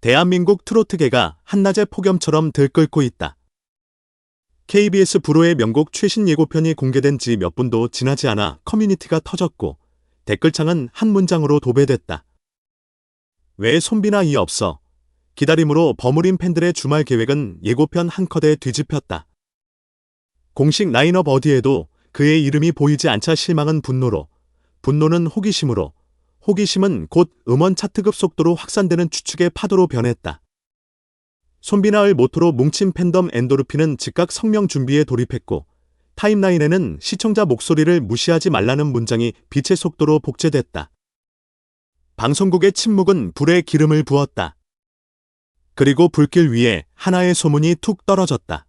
대한민국 트로트계가 한낮의 폭염처럼 들끓고 있다. KBS 브로의 명곡 최신 예고편이 공개된 지 몇 분도 지나지 않아 커뮤니티가 터졌고 댓글창은 한 문장으로 도배됐다. 왜 손비나 이 없어? 기다림으로 버무린 팬들의 주말 계획은 예고편 한 컷에 뒤집혔다. 공식 라인업 어디에도 그의 이름이 보이지 않자 실망은 분노로, 분노는 호기심으로, 호기심은 곧 음원 차트급 속도로 확산되는 추측의 파도로 변했다. 손비나을 모토로 뭉친 팬덤 엔도르핀은 즉각 성명 준비에 돌입했고 타임라인에는 시청자 목소리를 무시하지 말라는 문장이 빛의 속도로 복제됐다. 방송국의 침묵은 불에 기름을 부었다. 그리고 불길 위에 하나의 소문이 툭 떨어졌다.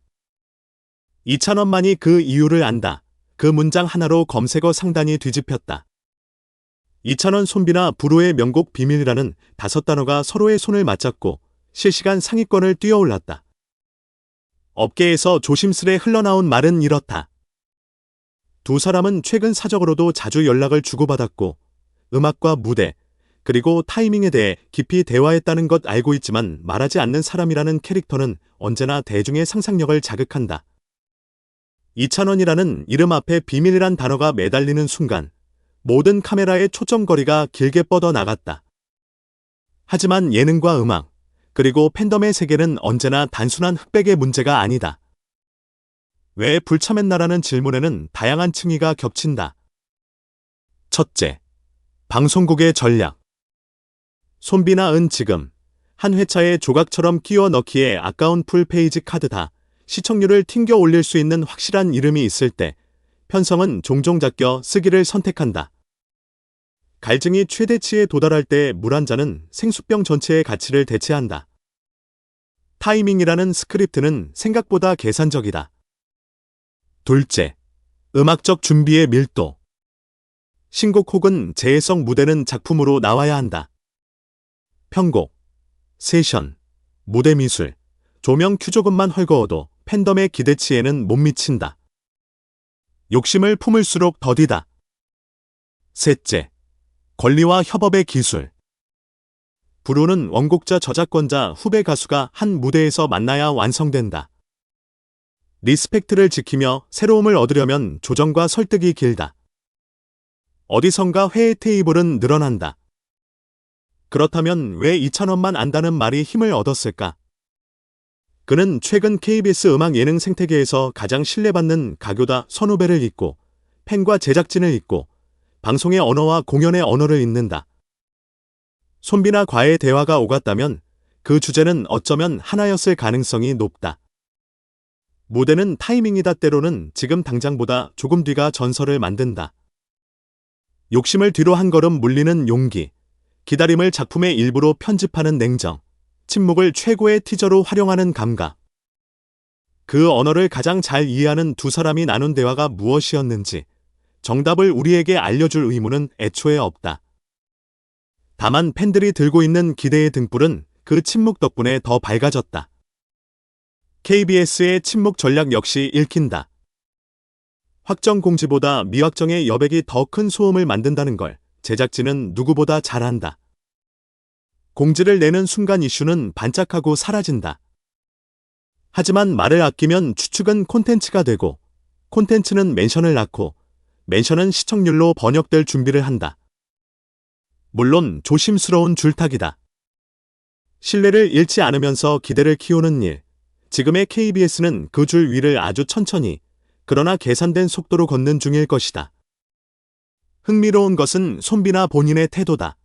이찬원만이 그 이유를 안다. 그 문장 하나로 검색어 상단이 뒤집혔다. 이찬원 손비나 불호의 명곡 비밀이라는 다섯 단어가 서로의 손을 맞잡고 실시간 상위권을 뛰어올랐다. 업계에서 조심스레 흘러나온 말은 이렇다. 두 사람은 최근 사적으로도 자주 연락을 주고받았고 음악과 무대 그리고 타이밍에 대해 깊이 대화했다는 것 알고 있지만 말하지 않는 사람이라는 캐릭터는 언제나 대중의 상상력을 자극한다. 이찬원이라는 이름 앞에 비밀이란 단어가 매달리는 순간 모든 카메라의 초점거리가 길게 뻗어 나갔다. 하지만 예능과 음악, 그리고 팬덤의 세계는 언제나 단순한 흑백의 문제가 아니다. 왜 불참했나라는 질문에는 다양한 층위가 겹친다. 첫째, 방송국의 전략. 손비나 은 지금 한 회차에 조각처럼 끼워 넣기에 아까운 풀페이지 카드다. 시청률을 튕겨 올릴 수 있는 확실한 이름이 있을 때 편성은 종종 잡겨 쓰기를 선택한다. 갈증이 최대치에 도달할 때 물 한 잔은 생수병 전체의 가치를 대체한다. 타이밍이라는 스크립트는 생각보다 계산적이다. 둘째, 음악적 준비의 밀도. 신곡 혹은 재해성 무대는 작품으로 나와야 한다. 편곡, 세션, 무대 미술, 조명 큐조금만 헐거워도 팬덤의 기대치에는 못 미친다. 욕심을 품을수록 더디다. 셋째, 권리와 협업의 기술. 브루는 원곡자 저작권자 후배 가수가 한 무대에서 만나야 완성된다. 리스펙트를 지키며 새로움을 얻으려면 조정과 설득이 길다. 어디선가 회의 테이블은 늘어난다. 그렇다면 왜 2천원만 안다는 말이 힘을 얻었을까? 그는 최근 KBS 음악 예능 생태계에서 가장 신뢰받는 가교다 선후배를 잇고 팬과 제작진을 잇고 방송의 언어와 공연의 언어를 잇는다. 손비나 과의 대화가 오갔다면 그 주제는 어쩌면 하나였을 가능성이 높다. 무대는 타이밍이다 때로는 지금 당장보다 조금 뒤가 전설을 만든다. 욕심을 뒤로 한 걸음 물리는 용기, 기다림을 작품의 일부로 편집하는 냉정, 침묵을 최고의 티저로 활용하는 감각. 그 언어를 가장 잘 이해하는 두 사람이 나눈 대화가 무엇이었는지 정답을 우리에게 알려줄 의무는 애초에 없다. 다만 팬들이 들고 있는 기대의 등불은 그 침묵 덕분에 더 밝아졌다. KBS의 침묵 전략 역시 읽힌다. 확정 공지보다 미확정의 여백이 더 큰 소음을 만든다는 걸 제작진은 누구보다 잘 안다. 공지를 내는 순간 이슈는 반짝하고 사라진다. 하지만 말을 아끼면 추측은 콘텐츠가 되고 콘텐츠는 멘션을 낳고 멘션은 시청률로 번역될 준비를 한다. 물론 조심스러운 줄타기다. 신뢰를 잃지 않으면서 기대를 키우는 일. 지금의 KBS는 그 줄 위를 아주 천천히, 그러나 계산된 속도로 걷는 중일 것이다. 흥미로운 것은 손비나 본인의 태도다.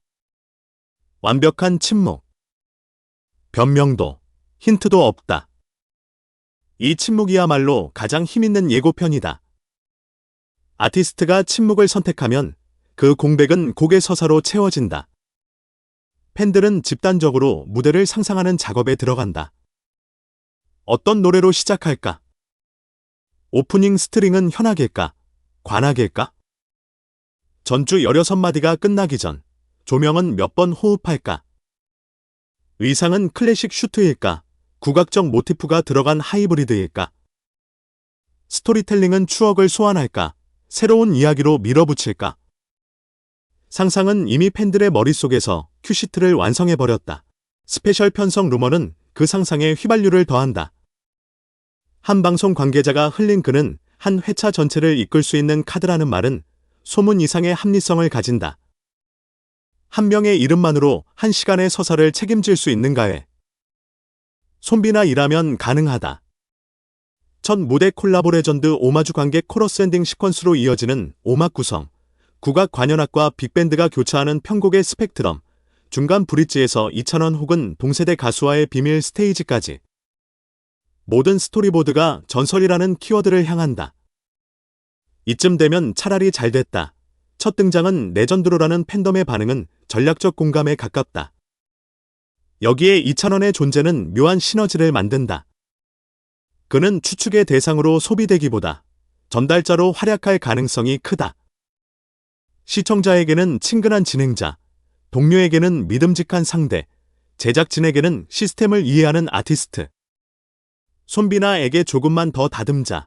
완벽한 침묵. 변명도, 힌트도 없다. 이 침묵이야말로 가장 힘있는 예고편이다. 아티스트가 침묵을 선택하면 그 공백은 곡의 서사로 채워진다. 팬들은 집단적으로 무대를 상상하는 작업에 들어간다. 어떤 노래로 시작할까? 오프닝 스트링은 현악일까? 관악일까? 전주 16마디가 끝나기 전 조명은 몇 번 호흡할까? 의상은 클래식 슈트일까? 국악적 모티프가 들어간 하이브리드일까? 스토리텔링은 추억을 소환할까? 새로운 이야기로 밀어붙일까? 상상은 이미 팬들의 머릿속에서 큐시트를 완성해버렸다. 스페셜 편성 루머는 그 상상에 휘발유를 더한다. 한 방송 관계자가 흘린 글은 한 회차 전체를 이끌 수 있는 카드라는 말은 소문 이상의 합리성을 가진다. 한 명의 이름만으로 한 시간의 서사를 책임질 수 있는가에 손비나 일하면 가능하다. 첫 무대 콜라보 레전드 오마주 관객 코러스 엔딩 시퀀스로 이어지는 오막 구성, 국악 관현악과 빅밴드가 교차하는 편곡의 스펙트럼, 중간 브릿지에서 이찬원 혹은 동세대 가수와의 비밀 스테이지까지 모든 스토리보드가 전설이라는 키워드를 향한다. 이쯤 되면 차라리 잘 됐다. 첫 등장은 레전드로라는 팬덤의 반응은 전략적 공감에 가깝다. 여기에 이찬원의 존재는 묘한 시너지를 만든다. 그는 추측의 대상으로 소비되기보다 전달자로 활약할 가능성이 크다. 시청자에게는 친근한 진행자, 동료에게는 믿음직한 상대, 제작진에게는 시스템을 이해하는 아티스트. 손비나에게 조금만 더 다듬자,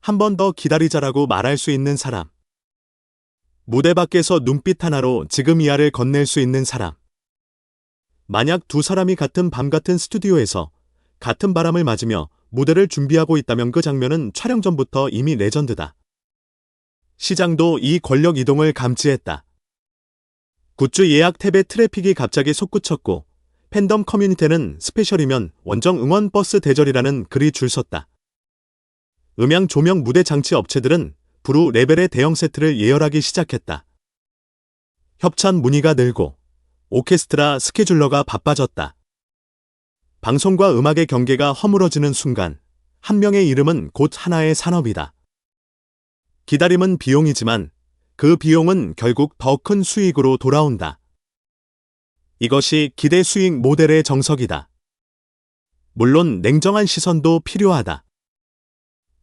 한 번 더 기다리자라고 말할 수 있는 사람. 무대 밖에서 눈빛 하나로 지금 이하를 건넬 수 있는 사람. 만약 두 사람이 같은 밤 같은 스튜디오에서 같은 바람을 맞으며 무대를 준비하고 있다면 그 장면은 촬영 전부터 이미 레전드다. 시장도 이 권력 이동을 감지했다. 굿즈 예약 탭의 트래픽이 갑자기 솟구쳤고 팬덤 커뮤니티는 스페셜이면 원정 응원 버스 대절이라는 글이 줄 섰다. 음향 조명 무대 장치 업체들은 브루 레벨의 대형 세트를 예열하기 시작했다. 협찬 문의가 늘고 오케스트라 스케줄러가 바빠졌다. 방송과 음악의 경계가 허물어지는 순간 한 명의 이름은 곧 하나의 산업이다. 기다림은 비용이지만 그 비용은 결국 더 큰 수익으로 돌아온다. 이것이 기대 수익 모델의 정석이다. 물론 냉정한 시선도 필요하다.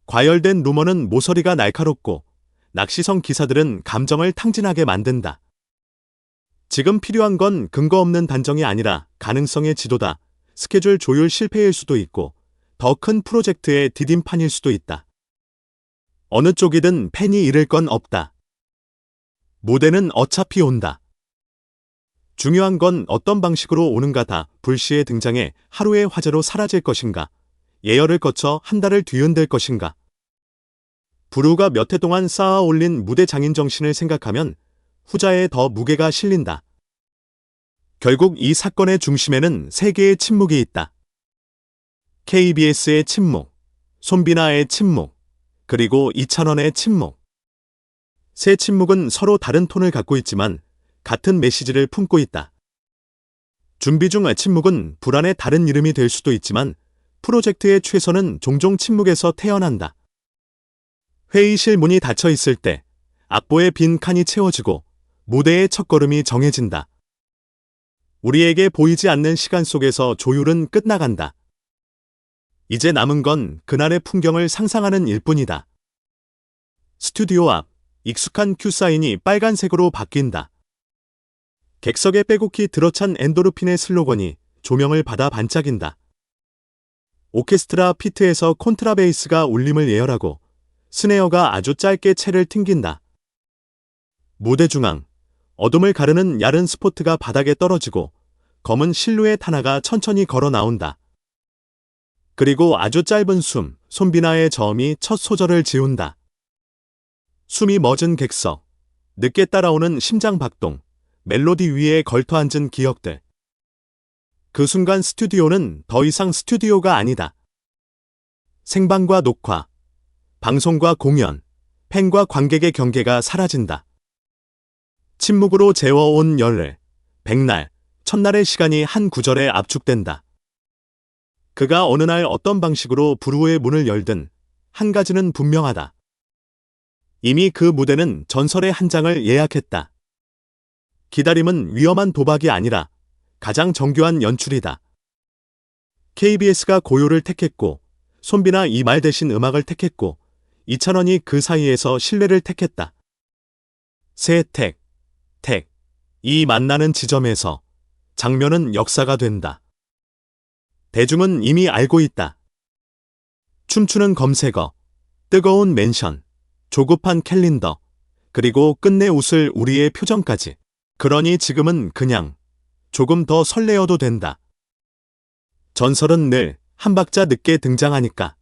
과열된 루머는 모서리가 날카롭고 낚시성 기사들은 감정을 탕진하게 만든다. 지금 필요한 건 근거 없는 단정이 아니라 가능성의 지도다. 스케줄 조율 실패일 수도 있고 더 큰 프로젝트의 디딤판일 수도 있다. 어느 쪽이든 팬이 잃을 건 없다. 무대는 어차피 온다. 중요한 건 어떤 방식으로 오는가 다. 불시에 등장해 하루의 화제로 사라질 것인가. 예열을 거쳐 한 달을 뒤흔들 것인가. 부루가 몇 해 동안 쌓아 올린 무대 장인 정신을 생각하면 후자에 더 무게가 실린다. 결국 이 사건의 중심에는 세 개의 침묵이 있다. KBS의 침묵, 손비나의 침묵, 그리고 이찬원의 침묵. 세 침묵은 서로 다른 톤을 갖고 있지만 같은 메시지를 품고 있다. 준비 중 침묵은 불안의 다른 이름이 될 수도 있지만 프로젝트의 최선은 종종 침묵에서 태어난다. 회의실 문이 닫혀 있을 때 악보의 빈 칸이 채워지고 무대의 첫걸음이 정해진다. 우리에게 보이지 않는 시간 속에서 조율은 끝나간다. 이제 남은 건 그날의 풍경을 상상하는 일뿐이다. 스튜디오 앞 익숙한 큐사인이 빨간색으로 바뀐다. 객석에 빼곡히 들어찬 엔도르핀의 슬로건이 조명을 받아 반짝인다. 오케스트라 피트에서 콘트라베이스가 울림을 예열하고 스네어가 아주 짧게 채를 튕긴다. 무대 중앙, 어둠을 가르는 야른 스포트가 바닥에 떨어지고 검은 실루엣 하나가 천천히 걸어 나온다. 그리고 아주 짧은 숨, 손비나의 저음이 첫 소절을 지운다. 숨이 멎은 객석, 늦게 따라오는 심장 박동, 멜로디 위에 걸터 앉은 기억들. 그 순간 스튜디오는 더 이상 스튜디오가 아니다. 생방과 녹화, 방송과 공연, 팬과 관객의 경계가 사라진다. 침묵으로 재워온 열흘, 백날, 첫날의 시간이 한 구절에 압축된다. 그가 어느 날 어떤 방식으로 부루의 문을 열든 한 가지는 분명하다. 이미 그 무대는 전설의 한 장을 예약했다. 기다림은 위험한 도박이 아니라 가장 정교한 연출이다. KBS가 고요를 택했고, 손비나 이 말 대신 음악을 택했고, 이찬원이 그 사이에서 신뢰를 택했다. 새 택, 택, 이 만나는 지점에서 장면은 역사가 된다. 대중은 이미 알고 있다. 춤추는 검색어, 뜨거운 멘션, 조급한 캘린더, 그리고 끝내 웃을 우리의 표정까지. 그러니 지금은 그냥 조금 더 설레어도 된다. 전설은 늘 한 박자 늦게 등장하니까.